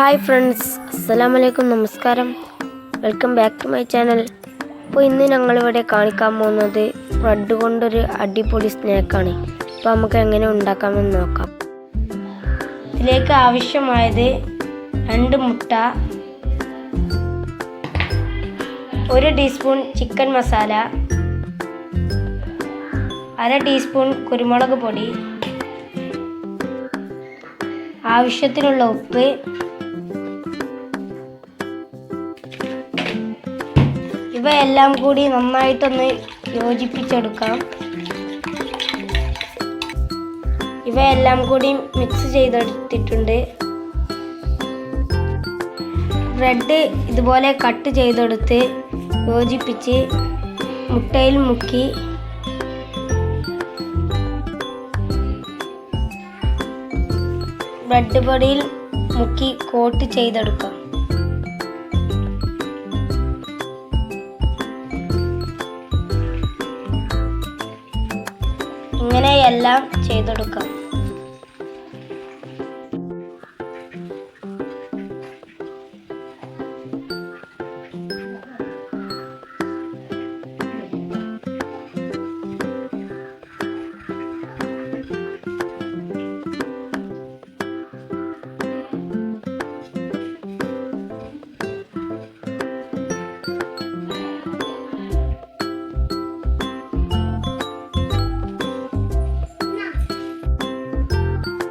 Hi friends അസ്സലാമു വലൈക്കും നമസ്കാരം. Welcome back to my channel. അപ്പോൾ ഇന്ന് ഞങ്ങളിവിടെ കാണിക്കാൻ പോകുന്നത് ബ്രെഡ് കൊണ്ടൊരു അടിപൊളി സ്നാക്കാണ്. അപ്പോൾ നമുക്ക് എങ്ങനെ ഉണ്ടാക്കാമെന്ന് നോക്കാം. ഇതിലേക്ക് ആവശ്യമായത് രണ്ട് മുട്ട ഒരു ടീസ്പൂൺ ചിക്കൻ മസാല അര ടീസ്പൂൺ കുരുമുളക് പൊടി ആവശ്യത്തിനുള്ള ഉപ്പ് ഇവയെല്ലാം കൂടി നന്നായിട്ടൊന്ന് യോജിപ്പിച്ചെടുക്കാം. ഇവയെല്ലാം കൂടി മിക്സ് ചെയ്തെടുത്തിട്ടുണ്ട്. ബ്രെഡ് ഇതുപോലെ കട്ട് ചെയ്തെടുത്ത് യോജിപ്പിച്ച് മുട്ടയിൽ മുക്കി. ബ്രെഡ് പൊടിയിൽ മുക്കി കോട്ട് ചെയ്തെടുക്കാം. ഇങ്ങനെയെല്ലാം ചെയ്തെടുക്കാം.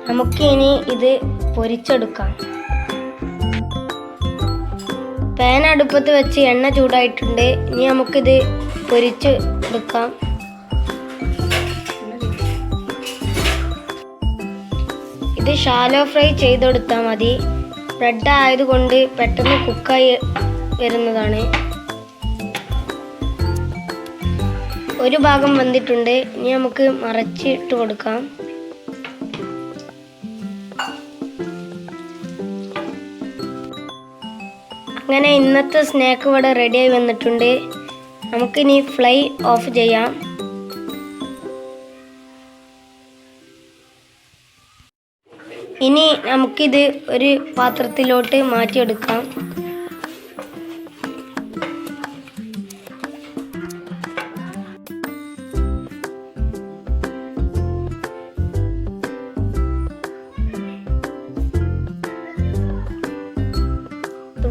നമുക്കിനി ഇത് പൊരിച്ചെടുക്കാം. പാൻ അടുപ്പത്ത് വെച്ച് എണ്ണ ചൂടായിട്ടുണ്ട്. ഇനി നമുക്കിത് പൊരിച്ച് എടുക്കാം ഇത് ഷാലോ ഫ്രൈ ചെയ്തെടുത്താൽ മതി. ബ്രെഡ് ആയതുകൊണ്ട് പെട്ടെന്ന് കുക്കായി വരുന്നതാണ്. ഒരു ഭാഗം വന്നിട്ടുണ്ട് ഇനി നമുക്ക് മറച്ചിട്ട് കൊടുക്കാം. അങ്ങനെ ഇന്നത്തെ സ്നാക്ക് ഇവിടെ റെഡിയായി വന്നിട്ടുണ്ട്. നമുക്കിനി ഫ്ലൈ ഓഫ് ചെയ്യാം. ഇനി നമുക്കിത് ഒരു പാത്രത്തിലോട്ട് മാറ്റിയെടുക്കാം.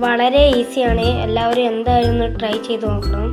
വളരെ ഈസിയാണ് എല്ലാവരും എന്തായാലും ഒന്ന് ട്രൈ ചെയ്ത് നോക്കണം.